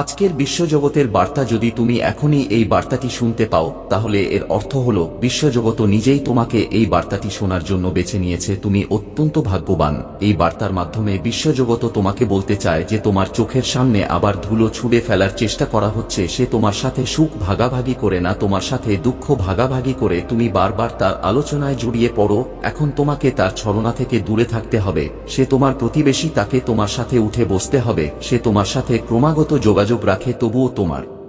আজকের বিশ্বজগতের বার্তা যদি তুমি এখনই এই বার্তাটি শুনতে পাও, তাহলে এর অর্থ হল বিশ্বজগত নিজেই তোমাকে এই বার্তাটি শোনার জন্য বেছে নিয়েছে, তুমি অত্যন্ত ভাগ্যবান। এই বার্তার মাধ্যমে বিশ্বজগত তোমাকে বলতে চায় যে তোমার চোখের সামনে আবার ধুলো ছুঁড়ে ফেলার চেষ্টা করা হচ্ছে, সে তোমার সাথে সুখ ভাগাভাগি করে না, তোমার সাথে দুঃখ ভাগাভাগি করে তুমি বারবার তার আলোচনায় জড়িয়ে পড়ো, এখন তোমাকে তার ছলনা থেকে দূরে থাকতে হবে, সে তোমার প্রতিবেশী তাকে তোমার সাথে উঠে বসতে হবে, সে তোমার সাথে ক্রমাগত যোগাযোগ রাখে তবুও তোমার।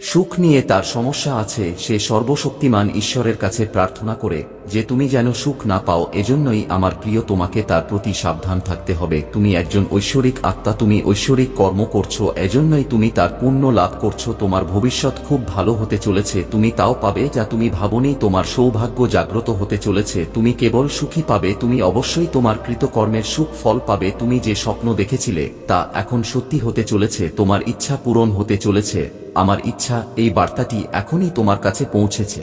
সুখ নিয়ে তার সমস্যা আছে, সে সর্বশক্তিমান ঈশ্বরের কাছে প্রার্থনা করে, যে তুমি যেন সুখ না পাও, এজন্যই আমার প্রিয় তোমাকে তার প্রতি সাবধান থাকতে হবে, তুমি একজন ঐশ্বরিক আত্মা, তুমি ঐশ্বরিক কর্ম করছ, এজন্যই তুমি তার পুণ্য লাভ করছ, তোমার ভবিষ্যৎ খুব ভালো হতে চলেছে, তুমি তাও পাবে যা তুমি ভাবনি, তোমার সৌভাগ্য জাগ্রত হতে চলেছে, তুমি কেবল সুখী পাবে, তুমি অবশ্যই তোমার কৃতকর্মের সুখ ফল পাবে, তুমি যে স্বপ্ন দেখেছিলে, তা এখন সত্যি হতে চলেছে, তোমার ইচ্ছা পূরণ হতে চলেছে। আমার ইচ্ছা এই বার্তাটি এখনই তোমার কাছে পৌঁছেছে।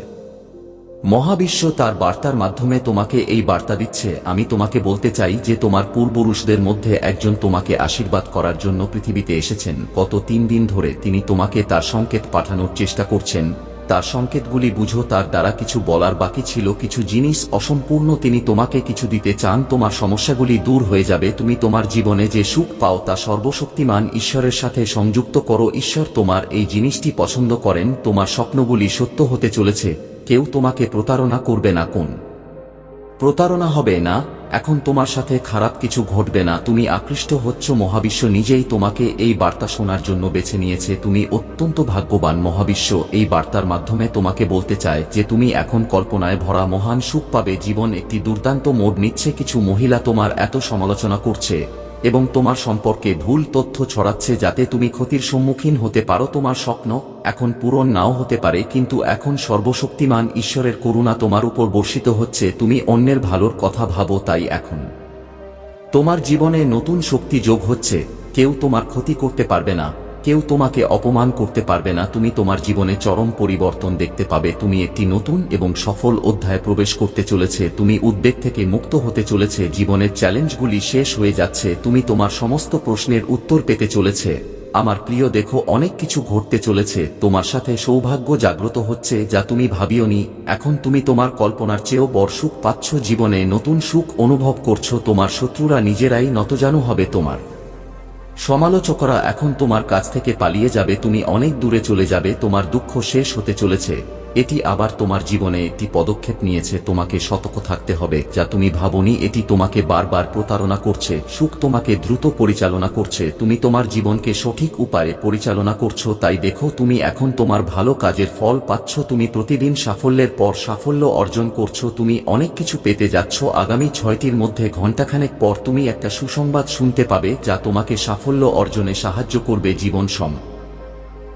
মহাবিশ্ব তার বার্তার মাধ্যমে তোমাকে এই বার্তা দিচ্ছে। আমি তোমাকে বলতে চাই যে তোমার পূর্বপুরুষদের মধ্যে একজন তোমাকে আশীর্বাদ করার জন্য পৃথিবীতে এসেছেন। কত তিন দিন ধরে তিনি তোমাকে তার সংকেত পাঠানোর চেষ্টা করছেন। তার সংকেতগুলি বুঝো, তার দ্বারা কিছু বলার বাকি ছিল, কিছু জিনিস অসম্পূর্ণ, তিনি তোমাকে কিছু দিতে চান, তোমার সমস্যাগুলি দূর হয়ে যাবে, তুমি তোমার জীবনে যে সুখ পাও তা সর্বশক্তিমান ঈশ্বরের সাথে সংযুক্ত করো, ঈশ্বর তোমার এই জিনিসটি পছন্দ করেন, তোমার স্বপ্নগুলি সত্য হতে চলেছে, কেউ তোমাকে প্রতারণা করবে না, কোন প্রতারণা হবে না। এখন তোমার সাথে খারাপ কিছু ঘটবে না, তুমি আকৃষ্ট হচ্ছ, মহাবিশ্ব নিজেই তোমাকে এই বার্তা শোনার জন্য বেছে নিয়েছে, তুমি অত্যন্ত ভাগ্যবান মহাবিশ্ব, এই বার্তার মাধ্যমে তোমাকে বলতে চায় যে তুমি এখন কল্পনায় ভরা মহান সুখ পাবে, জীবন একটি দুর্দান্ত মোড় নিচ্ছে, কিছু মহিলা তোমার এত সমালোচনা করছে। এবং তোমার সম্পর্কে ভুল তথ্য ছড়াচ্ছে যাতে তুমি ক্ষতির সম্মুখীন হতে পারো। তোমার স্বপ্ন এখন পূরণ নাও হতে পারে, কিন্তু এখন সর্বশক্তিমান ঈশ্বরের করুণা তোমার উপর বর্ষিত হচ্ছে, তুমি অন্যের ভালোর কথা ভাবো তাই এখন। তোমার জীবনে নতুন শক্তি যোগ হচ্ছে, কেউ তোমার ক্ষতি করতে পারবে না। কেউ তোমাকে অপমান করতে পারবে না, তুমি তোমার জীবনে চরম পরিবর্তন দেখতে পাবে, তুমি একটি নতুন এবং সফল অধ্যায় প্রবেশ করতে চলেছে, তুমি উদ্বেগ থেকে মুক্ত হতে চলেছে, জীবনের চ্যালেঞ্জগুলি শেষ হয়ে যাচ্ছে, তুমি তোমার সমস্ত প্রশ্নের উত্তর পেতে চলেছে। আমার প্রিয়, দেখো, অনেক কিছু ঘটতে চলেছে, তোমার সাথে সৌভাগ্য জাগ্রত হচ্ছে, যা তুমি ভাবিওনি, এখন তুমি তোমার কল্পনার চেয়েও বড় সুখ পাচ্ছ, জীবনে নতুন সুখ অনুভব করছ, তোমার শত্রুরা নিজেরাই নতজানু হবে তোমার। সমালোচকরা এখন তোমার কাছ থেকে পালিয়ে যাবে, তুমি অনেক দূরে চলে যাবে, তোমার দুঃখ শেষ হতে চলেছে। এটি আবার তোমার জীবনে একটি পদক্ষেপ নিয়েছে, তোমাকে সতর্ক থাকতে হবে, যা তুমি ভাবনি, এটি তোমাকে বারবার প্রতারণা করছে, সুখ তোমাকে দ্রুত পরিচালনা করছে, তুমি তোমার জীবনকে সঠিক উপায়ে পরিচালনা করছ, তাই দেখো তুমি এখন তোমার ভালো কাজের ফল পাচ্ছ, তুমি প্রতিদিন সাফল্যের পর সাফল্য অর্জন করছ, তুমি অনেক কিছু পেতে যাচ্ছ, আগামী ছয়টির মধ্যে ঘণ্টাখানেক পর তুমি একটা সুসংবাদ শুনতে পাবে, যা তোমাকে সাফল্য অর্জনে সাহায্য করবে জীবন সম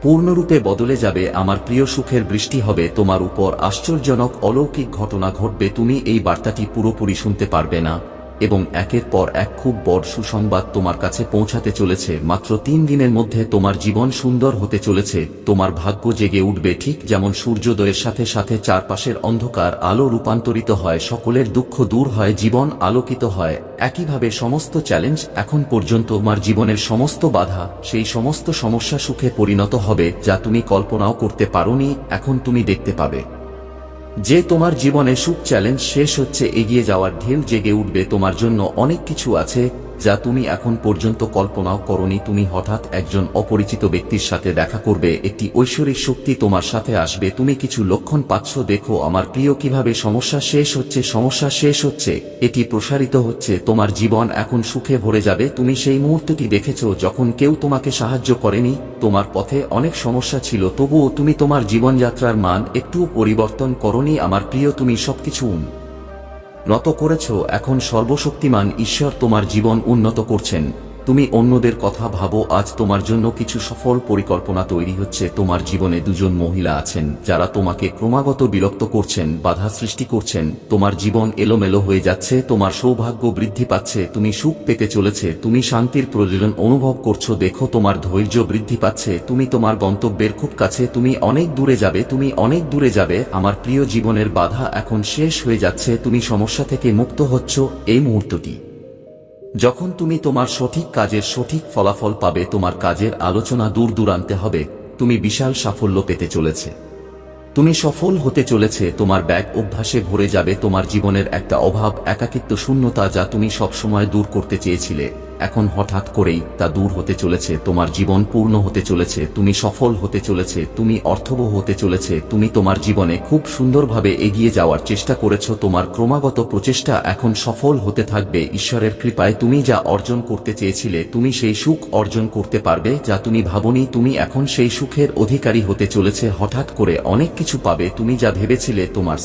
পূর্ণরূপে বদলে যাবে, আমার প্রিয় সুখের বৃষ্টি হবে, তোমার উপর আশ্চর্যজনক অলৌকিক ঘটনা ঘটবে, তুমি এই বার্তাটি পুরোপুরি শুনতে পারবে না। এবং একের পর এক খুব বড় সুসংবাদ তোমার কাছে পৌঁছাতে চলেছে। মাত্র তিন দিনের মধ্যে তোমার জীবন সুন্দর হতে চলেছে। তোমার ভাগ্য জেগে উঠবে ঠিক যেমন সূর্যোদয়ের সাথে সাথে চারপাশের অন্ধকার আলো রূপান্তরিত হয়, সকলের দুঃখ দূর হয়, জীবন আলোকিত হয়। একইভাবে সমস্ত চ্যালেঞ্জ এখন পর্যন্ত তোমার জীবনের সমস্ত বাধা, সেই সমস্ত সমস্যা সুখে পরিণত হবে যা তুমি কল্পনাও করতে পারোনি, এখন তুমি দেখতে পাবে। যে তোমার জীবনে সুখ চ্যালেঞ্জ শেষ হচ্ছে, এগিয়ে যাওয়ার ঢেউ জেগে উঠবে, তোমার জন্য অনেক কিছু আছে যা তুমি এখন পর্যন্ত কল্পনাও করনি, তুমি হঠাৎ একজন অপরিচিত ব্যক্তির সাথে দেখা করবে, একটি ঐশ্বরিক শক্তি তোমার সাথে আসবে, তুমি কিছু লক্ষণ পাচ্ছ, দেখো আমার প্রিয় কীভাবে সমস্যা শেষ হচ্ছে, সমস্যা শেষ হচ্ছে, এটি প্রসারিত হচ্ছে, তোমার জীবন এখন সুখে ভরে যাবে, তুমি সেই মুহূর্তটি দেখেছ যখন কেউ তোমাকে সাহায্য করেনি, তোমার পথে অনেক সমস্যা ছিল, তবুও তুমি তোমার জীবনযাত্রার মান একটুও পরিবর্তন করনি, আমার প্রিয় তুমি সবকিছু নত করেছ এখন সর্বশক্তিমান ঈশ্বর তোমার জীবন উন্নত করছেন। তুমি অন্যদের কথা ভাবো, আজ তোমার জন্য কিছু সফল পরিকল্পনা তৈরি হচ্ছে। তোমার জীবনে দুজন মহিলা আছেন, যারা তোমাকে ক্রমাগত বিরক্ত করছেন, বাধা সৃষ্টি করছেন। তোমার জীবন এলোমেলো হয়ে যাচ্ছে, তোমার সৌভাগ্য বৃদ্ধি পাচ্ছে, তুমি সুখ পেতে চলেছে, তুমি শান্তির প্রয়োজন অনুভব করছ, দেখো তোমার ধৈর্য বৃদ্ধি পাচ্ছে, তুমি তোমার গন্তব্যের খুব কাছে, তুমি অনেক দূরে যাবে, তুমি অনেক দূরে যাবে, আমার প্রিয় জীবনের বাধা এখন শেষ হয়ে যাচ্ছে, তুমি সমস্যা থেকে মুক্ত হচ্ছ, এই মুহূর্তটি। যখন তুমি তোমার সঠিক কাজের সঠিক ফলাফল পাবে, তোমার কাজের আলোচনা দূর দূরান্তে হবে, তুমি বিশাল সাফল্য পেতে চলেছে। তুমি সফল হতে চলেছে, তোমার ব্যাগ অভ্যাসে ভরে যাবে, তোমার জীবনের একটা অভাব, একাকিত্ব, শূন্যতা যা তুমি সবসময় দূর করতে চেয়েছিলে। এখন হঠাৎ করেই তা দূর হতে চলেছে, তোমার জীবন পূর্ণ হতে চলেছে, তুমি সফল হতে চলেছে, তুমি অর্থবহ হতে চলেছে, তুমি তোমার জীবনে খুব সুন্দরভাবে এগিয়ে যাওয়ার চেষ্টা করেছ, তোমার ক্রমাগত প্রচেষ্টা এখন সফল হতে থাকবে, ঈশ্বরের কৃপায় তুমি যা অর্জন করতে চেয়েছিলে, তুমি সেই সুখ অর্জন করতে পারবে, যা তুমি ভাবনি, তুমি এখন সেই সুখের অধিকারী হতে চলেছে, হঠাৎ করে অনেক কিছু পাবে, তুমি যা ভেবেছিলে, তোমার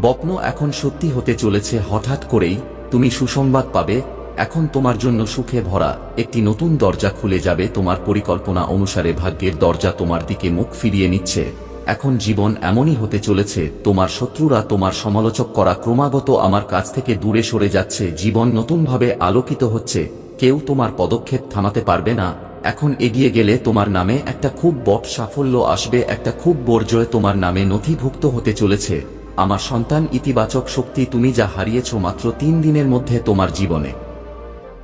বপ্ন এখন সত্যি হতে চলেছে, হঠাৎ করেই তুমি সুসংবাদ পাবে এখন তোমার জন্য সুখে ভরা একটি নতুন দরজা খুলে যাবে তোমার পরিকল্পনা অনুসারে ভাগ্যের দরজা তোমার দিকে মুখ ফিরিয়ে নিচ্ছে। এখন জীবন এমনই হতে চলেছে, তোমার শত্রুরা তোমার সমালোচক করা ক্রমাগত আমার কাছ থেকে দূরে সরে যাচ্ছে, জীবন নতুনভাবে আলোকিত হচ্ছে, কেউ তোমার পদক্ষেপ থামাতে পারবে না। এখন এগিয়ে গেলে তোমার নামে একটা খুব বট সাফল্য আসবে, একটা খুব বর্জয় তোমার নামে নথিভুক্ত হতে চলেছে। আমার সন্তান ইতিবাচক শক্তি তুমি যা হারিয়েছ মাত্র তিন দিনের মধ্যে তোমার জীবনে।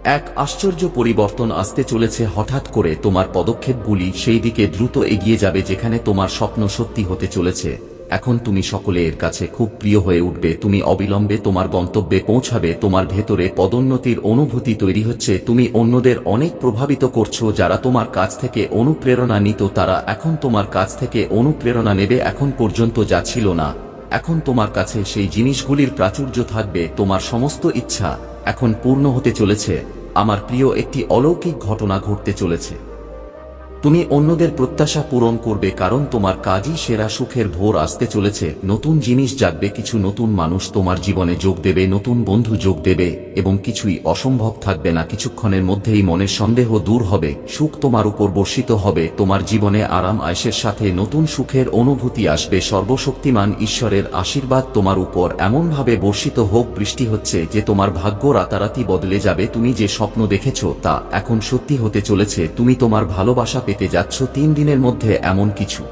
এক আশ্চর্য পরিবর্তন আসতে চলেছে হঠাৎ করে তোমার পদক্ষেপগুলি সেই দিকে দ্রুত এগিয়ে যাবে যেখানে তোমার স্বপ্ন সত্যি হতে চলেছে। এখন তুমি সকলে এর কাছে খুব প্রিয় হয়ে উঠবে, তুমি অবিলম্বে তোমার গন্তব্যে পৌঁছাবে, তোমার ভেতরে পদোন্নতির অনুভূতি তৈরি হচ্ছে, তুমি অন্যদের অনেক প্রভাবিত করছ যারা তোমার কাছ থেকে অনুপ্রেরণা নিত, তারা এখন তোমার কাছ থেকে অনুপ্রেরণা নেবে, এখন পর্যন্ত যা ছিল না। এখন তোমার কাছে সেই জিনিসগুলির প্রাচুর্য থাকবে, তোমার সমস্ত ইচ্ছা এখন পূর্ণ হতে চলেছে। আমার প্রিয় একটি অলৌকিক ঘটনা ঘটতে চলেছে। তুমি অন্যদের প্রত্যাশা পূরণ করবে কারণ তোমার কাজই সেরা সুখের ভোর আসতে চলেছে। নতুন জিনিস জাগবে, কিছু নতুন মানুষ তোমার জীবনে যোগ দেবে, নতুন বন্ধু যোগ দেবে এবং কিছুই অসম্ভব থাকবে না। কিছুক্ষণের মধ্যেই মনের সন্দেহ দূর হবে, সুখ তোমার উপর বর্ষিত হবে, তোমার জীবনে আরাম আয়েসের সাথে নতুন সুখের অনুভূতি আসবে। সর্বশক্তিমান ঈশ্বরের আশীর্বাদ তোমার উপর এমনভাবে বর্ষিত হোক, বৃষ্টি হচ্ছে যে তোমার ভাগ্য রাতারাতি বদলে যাবে। তুমি যে স্বপ্ন দেখেছ তা এখন সত্যি হতে চলেছে। তুমি তোমার ভালোবাসা পেতে যাচ্ছ তিন দিনের মধ্যে এমন কিছু।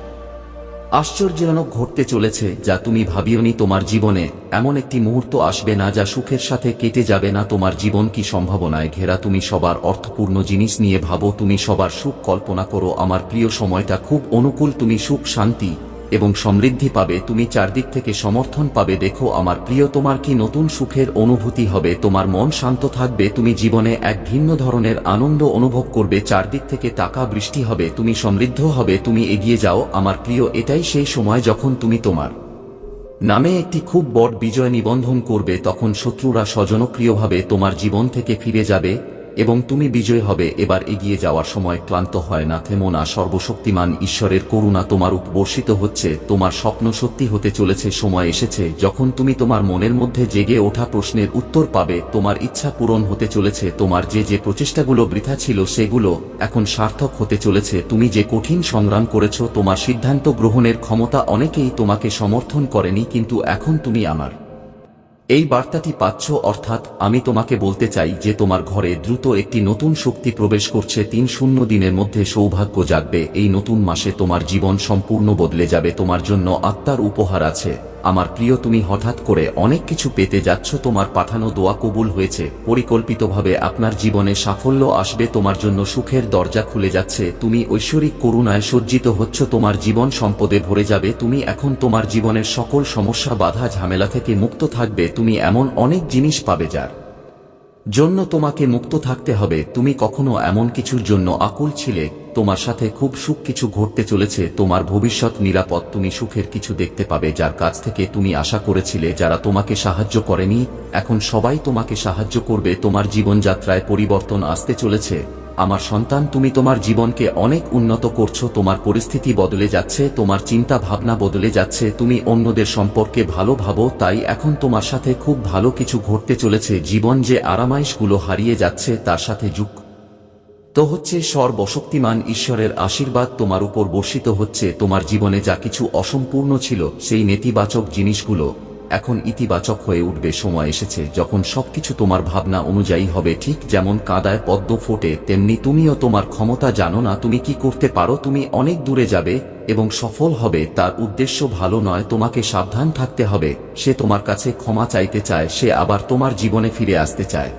আশ্চর্যজনক ঘটতে চলেছে যা তুমি ভাবিওনি তোমার জীবনে। এমন একটি মুহূর্ত আসবে না যা সুখের সাথে কেটে যাবে না তোমার জীবন কি সম্ভাবনায় ঘেরা। তুমি সবার অর্থপূর্ণ জিনিস নিয়ে ভাবো, তুমি সবার সুখ কল্পনা করো। আমার প্রিয় সময়টা খুব অনুকূল, তুমি সুখ, শান্তি। এবং সমৃদ্ধি পাবে, তুমি চারদিক থেকে সমর্থন পাবে, দেখো আমার প্রিয়, তোমার কি নতুন সুখের অনুভূতি হবে? তোমার মন শান্ত থাকবে, তুমি জীবনে এক ভিন্ন ধরনের আনন্দ অনুভব করবে, চারদিক থেকে টাকা বৃষ্টি হবে, তুমি সমৃদ্ধ হবে, তুমি এগিয়ে যাও, আমার প্রিয়, এটাই সেই সময় যখন তুমি তোমার নামে একটি খুব বড় বিজয় নিবন্ধন করবে, তখন শত্রুরা স্বজনপ্রিয়ভাবে তোমার জীবন থেকে ফিরে যাবে। এবং তুমি বিজয় হবে। এবার এগিয়ে যাওয়ার সময় ক্লান্ত হয় না, থেমো না, সর্বশক্তিমান ঈশ্বরের করুণা তোমার উপবর্ষিত হচ্ছে, তোমার স্বপ্ন সত্যি হতে চলেছে, সময় এসেছে, যখন তুমি তোমার মনের মধ্যে জেগে ওঠা প্রশ্নের উত্তর পাবে, তোমার ইচ্ছা পূরণ হতে চলেছে, তোমার যে যে প্রচেষ্টাগুলো বৃথা ছিল সেগুলো এখন সার্থক হতে চলেছে, তুমি যে কঠিন সংগ্রাম করেছ, তোমার সিদ্ধান্ত গ্রহণের ক্ষমতা অনেকেই তোমাকে সমর্থন করেনি, কিন্তু এখন তুমি আমার। এই বার্তাটি পাচ্ছ অর্থাৎ আমি তোমাকে বলতে চাই যে তোমার ঘরে দ্রুত একটি নতুন শক্তি প্রবেশ করছে তিন শূন্য দিনের মধ্যে সৌভাগ্য জাগবে। এই নতুন মাসে তোমার জীবন সম্পূর্ণ বদলে যাবে। তোমার জন্য আত্মার উপহার আছে। আমার প্রিয়, তুমি হঠাৎ করে অনেক কিছু পেতে যাচ্ছ। তোমার পাঠানো দোয়া কবুল হয়েছে। পরিকল্পিতভাবে আপনার জীবনে সাফল্য আসবে। তোমার জন্য সুখের দরজা খুলে যাচ্ছে। তুমি ঐশ্বরিক করুণায় সজ্জিত হচ্ছ। তোমার জীবন সম্পদে ভরে যাবে। তুমি এখন তোমার জীবনের সকল সমস্যা, বাধা, ঝামেলা থেকে মুক্ত থাকবে। তুমি এমন অনেক জিনিস পাবে যার জন্য তোমাকে মুক্ত থাকতে হবে। তুমি কখনো এমন কিছুর জন্য আকুল ছিলে। তোমার সাথে খুব সুখ কিছু ঘটতে চলেছে, তোমার ভবিষ্যৎ নিরাপদ, তুমি সুখের কিছু দেখতে পাবে, যার কাছ থেকে তুমি আশা করেছিলে, যারা তোমাকে সাহায্য করেনি, এখন সবাই তোমাকে সাহায্য করবে, তোমার জীবনযাত্রায় পরিবর্তন আসতে চলেছে। আমার সন্তান, তুমি তোমার জীবনকে অনেক উন্নত করছ, তোমার পরিস্থিতি বদলে যাচ্ছে, তোমার চিন্তা ভাবনা বদলে যাচ্ছে, তুমি অন্যদের সম্পর্কে ভালো ভাবো, তাই এখন তোমার সাথে খুব ভালো কিছু ঘটতে চলেছে, জীবন যে আরামাইশগুলো হারিয়ে যাচ্ছে, তার সাথে যুগ তো হচ্ছে সর্বশক্তিমান ঈশ্বরের আশীর্বাদ তোমার উপর বর্ষিত হচ্ছে, তোমার জীবনে যা কিছু অসম্পূর্ণ ছিল, সেই নেতিবাচক জিনিসগুলো এখন ইতিবাচক হয়ে উঠবে, সময় এসেছে, যখন সবকিছু তোমার ভাবনা অনুযায়ী হবে, ঠিক যেমন কাদায় পদ্ম ফোটে, তেমনি তুমিও তোমার ক্ষমতা জানো না তুমি কি করতে পারো, তুমি অনেক দূরে যাবে এবং সফল হবে, তার উদ্দেশ্য ভালো নয়, তোমাকে সাবধান থাকতে হবে, সে তোমার কাছে ক্ষমা চাইতে চায়, সে আবার তোমার জীবনে ফিরে আসতে চায়।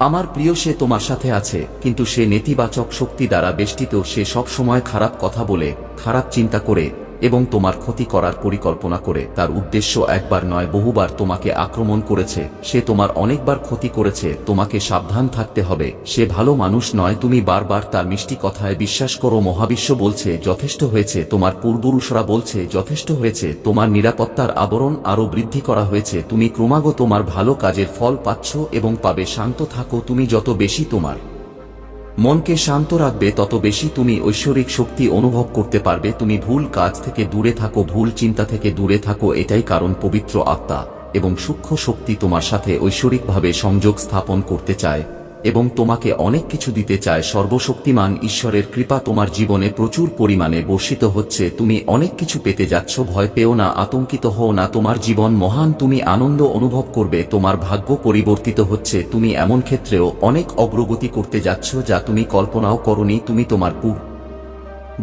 আমার প্রিয় সে তোমার সাথে আছে, কিন্তু সে নেতিবাচক শক্তি দ্বারা বেষ্টিত, সে সব সময় খারাপ কথা বলে, খারাপ চিন্তা করে। এবং তোমার ক্ষতি করার পরিকল্পনা করে। তার উদ্দেশ্য একবার নয়, বহুবার তোমাকে আক্রমণ করেছে। সে তোমার অনেকবার ক্ষতি করেছে। তোমাকে সাবধান থাকতে হবে। সে ভালো মানুষ নয়, তুমি বারবার তার মিষ্টি কথায় বিশ্বাস করো। মহাবিশ্ব বলছে, যথেষ্ট হয়েছে। তোমার পূর্বপুরুষরা বলছে, যথেষ্ট হয়েছে। তোমার নিরাপত্তার আবরণ আরও বৃদ্ধি করা হয়েছে। তুমি ক্রমাগত তোমার ভালো কাজের ফল পাচ্ছ এবং পাবে। শান্ত থাকো, তুমি যত বেশি তোমার মনকে শান্ত রাখবে, তত বেশি তুমি ঐশ্বরিক শক্তি অনুভব করতে পারবে। তুমি ভুল কাজ থেকে দূরে থাকো, ভুল চিন্তা থেকে দূরে থাকো, এটাই কারণ পবিত্র আত্মা এবং সূক্ষ্ম শক্তি তোমার সাথে ঐশ্বরিকভাবে সংযোগ স্থাপন করতে চায়। এবং তোমাকে অনেক কিছু দিতে চায় সর্বশক্তিমান ঈশ্বরের কৃপা তোমার জীবনে প্রচুর পরিমাণে বর্ষিত হচ্ছে। তুমি অনেক কিছু পেতে যাচ্ছ, ভয় পেও না, আতঙ্কিত হও না, তোমার জীবন মহান, তুমি আনন্দ অনুভব করবে, তোমার ভাগ্য পরিবর্তিত হচ্ছে, তুমি এমন ক্ষেত্রেও অনেক অগ্রগতি করতে যাচ্ছ যা তুমি কল্পনাও করনি, তুমি তোমার পূর্ব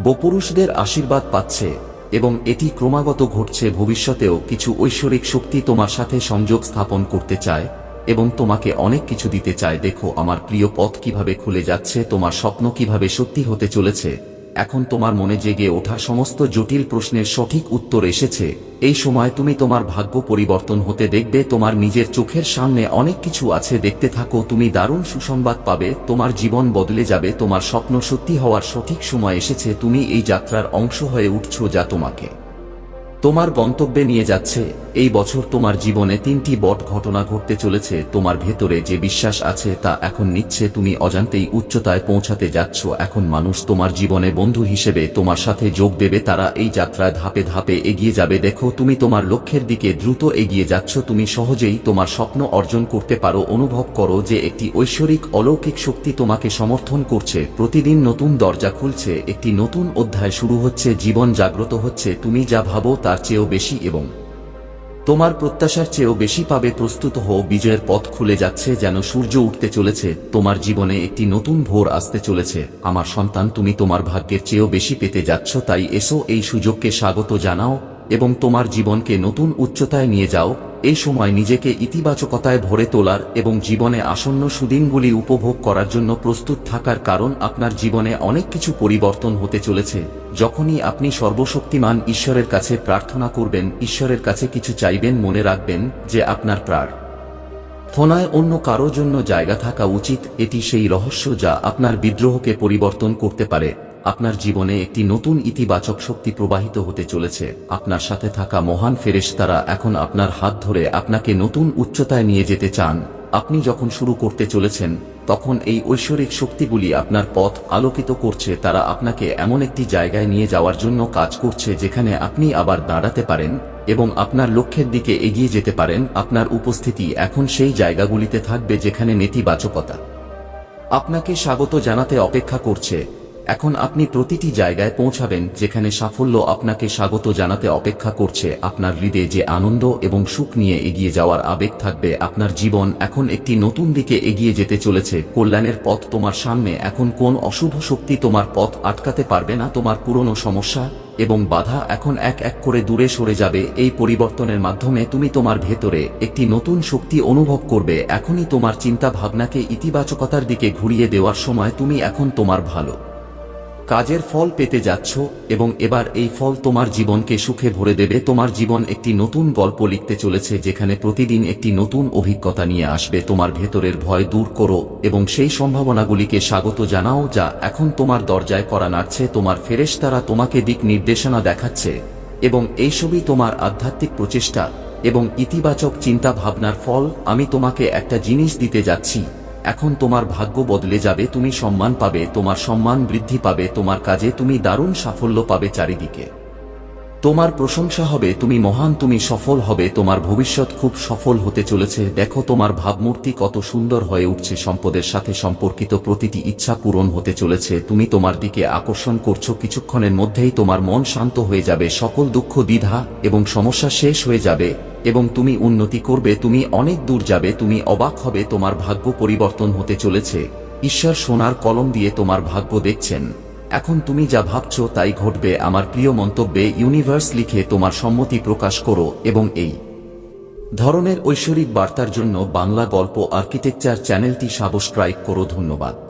বপুরুষদের আশীর্বাদ পাচ্ছে, এবং এটি ক্রমাগত ঘটছে, ভবিষ্যতেও কিছু ঐশ্বরিক শক্তি তোমার সাথে সংযোগ স্থাপন করতে চায়। এবং তোমাকে অনেক কিছু দিতে চায়। দেখো, আমার প্রিয় পথ কীভাবে খুলে যাচ্ছে, তোমার স্বপ্ন কীভাবে সত্যি হতে চলেছে। এখন তোমার মনে জেগে ওঠা সমস্ত জটিল প্রশ্নের সঠিক উত্তর এসেছে। এই সময় তুমি তোমার ভাগ্য পরিবর্তন হতে দেখবে, তোমার নিজের চোখের সামনে অনেক কিছু আছে, দেখতে থাকো, তুমি দারুণ সুসংবাদ পাবে, তোমার জীবন বদলে যাবে, তোমার স্বপ্ন সত্যি হওয়ার সঠিক সময় এসেছে, তুমি এই যাত্রার অংশ হয়ে উঠছ যা তোমাকে। তোমার গন্তব্যে নিয়ে যাচ্ছে। এই বছর তোমার জীবনে তিনটি বট ঘটনা ঘটতে চলেছে। তোমার ভেতরে যে বিশ্বাস আছে তা এখন নিচ্ছে। তুমি অজান্তেই উচ্চতায় পৌঁছাতে যাচ্ছ। এখন মানুষ তোমার জীবনে বন্ধু হিসেবে তোমার সাথে যোগ দেবে। তারা এই যাত্রায় ধাপে ধাপে এগিয়ে যাবে। দেখো, তুমি তোমার লক্ষ্যের দিকে দ্রুত এগিয়ে যাচ্ছ। তুমি সহজেই তোমার স্বপ্ন অর্জন করতে পারো। অনুভব করো যে একটি ঐশ্বরিক অলৌকিক শক্তি তোমাকে সমর্থন করছে। প্রতিদিন নতুন দরজা খুলছে। একটি নতুন অধ্যায় শুরু হচ্ছে। জীবন জাগ্রত হচ্ছে। তুমি যা ভাবো তার চেয়েও বেশি এবং তোমার প্রত্যাশার চেয়েও বেশি পাবে প্রস্তুত হও, বিজয়ের পথ খুলে যাচ্ছে যেন সূর্য উঠতে চলেছে, তোমার জীবনে একটি নতুন ভোর আসতে চলেছে, আমার সন্তান তুমি তোমার ভাগ্যের চেয়েও বেশি পেতে যাচ্ছ, তাই এসো এই সুযোগকে স্বাগত জানাও এবং তোমার জীবনকে নতুন উচ্চতায় নিয়ে যাও এই সময় নিজেকে ইতিবাচকতায় ভরে তোলার এবং জীবনে আসন্ন সুদিনগুলি উপভোগ করার জন্য প্রস্তুত থাকার কারণ আপনার জীবনে অনেক কিছু পরিবর্তন হতে চলেছে। যখনই আপনি সর্বশক্তিমান ঈশ্বরের কাছে প্রার্থনা করবেন, ঈশ্বরের কাছে কিছু চাইবেন, মনে রাখবেন যে আপনার প্রার থনায় অন্য কারও জন্য জায়গা থাকা উচিত, এটি সেই রহস্য যা আপনার বিদ্রোহকে পরিবর্তন করতে পারে। আপনার জীবনে একটি নতুন ইতিবাচক শক্তি প্রবাহিত হতে চলেছে। আপনার সাথে থাকা মহান ফেরেশতারা এখন আপনার হাত ধরে আপনাকে নতুন উচ্চতায় নিয়ে যেতে চান। আপনি যখন শুরু করতে চলেছেন, তখন এই ঐশ্বরিক শক্তিগুলি আপনার পথ আলোকিত করছে। তারা আপনাকে এমন একটি জায়গায় নিয়ে যাওয়ার জন্য কাজ করছে যেখানে আপনি আবার দাঁড়াতে পারেন এবং আপনার লক্ষ্যের দিকে এগিয়ে যেতে পারেন। আপনার উপস্থিতি এখন সেই জায়গাগুলিতে থাকবে যেখানে নেতিবাচকতা আপনাকে স্বাগত জানাতে অপেক্ষা করছে। এখন আপনি প্রতিটি জায়গায় পৌঁছাবেন যেখানে সাফল্য আপনাকে স্বাগত জানাতে অপেক্ষা করছে আপনার হৃদয়ে যে আনন্দ এবং সুখ নিয়ে এগিয়ে যাওয়ার আবেগ থাকবে আপনার জীবন এখন একটি নতুন দিকে এগিয়ে যেতে চলেছে। কল্যাণের পথ তোমার সামনে এখন কোন অশুভ শক্তি তোমার পথ আটকাতে পারবে না? তোমার পুরনো সমস্যা এবং বাধা এখন এক এক করে দূরে সরে যাবে। এই পরিবর্তনের মাধ্যমে তুমি তোমার ভেতরে একটি নতুন শক্তি অনুভব করবে। এখনই তোমার চিন্তা ভাবনাকে ইতিবাচকতার দিকে ঘুরিয়ে দেওয়ার সময় তুমি এখন তোমার ভালো। কাজের ফল পেতে যাচ্ছ এবং এবার এই ফল তোমার জীবনকে সুখে ভরে দেবে। তোমার জীবন একটি নতুন গল্প লিখতে চলেছে যেখানে প্রতিদিন একটি নতুন অভিজ্ঞতা নিয়ে আসবে। তোমার ভেতরের ভয় দূর করো এবং সেই সম্ভাবনাগুলিকে স্বাগত জানাও যা এখন তোমার দরজায় করা নাড়ছে। তোমার ফেরেশতারা তোমাকে দিক নির্দেশনা দেখাচ্ছে এবং এইসবই তোমার আধ্যাত্মিক প্রচেষ্টা এবং ইতিবাচক চিন্তা ভাবনার ফল। আমি তোমাকে একটা জিনিস দিতে যাচ্ছি। এখন তোমার ভাগ্য বদলে যাবে, তুমি সম্মান পাবে, তোমার সম্মান বৃদ্ধি পাবে, তোমার কাজে তুমি দারুণ সাফল্য পাবে চারিদিকে। তোমার প্রশংসা হবে, তুমি মহান, তুমি সফল হবে, তোমার ভবিষ্যৎ খুব সফল হতে চলেছে। দেখো তোমার ভাবমূর্তি কত সুন্দর হয়ে উঠছে, সম্পদের সাথে সম্পর্কিত প্রতিটি ইচ্ছা পূরণ হতে চলেছে। তুমি তোমার দিকে আকর্ষণ করছ, কিছুক্ষণের মধ্যেই তোমার মন শান্ত হয়ে যাবে, সকল দুঃখ দ্বিধা এবং সমস্যা শেষ হয়ে যাবে। এবং তুমি উন্নতি করবে, তুমি অনেক দূর যাবে, তুমি অবাক হবে তোমার ভাগ্য পরিবর্তন হতে চলেছে। ঈশ্বর সোনার কলম দিয়ে তোমার ভাগ্য দেখছেন। এখন তুমি যা ভাবছ তাই ঘটবে, আমার প্রিয় মন্তব্যে ইউনিভার্স লিখে তোমার সম্মতি প্রকাশ করো এবং এই ধরনের ঐশ্বরিক বার্তার জন্য বাংলা গল্প আর্কিটেকচার চ্যানেলটি সাবস্ক্রাইব করো, ধন্যবাদ।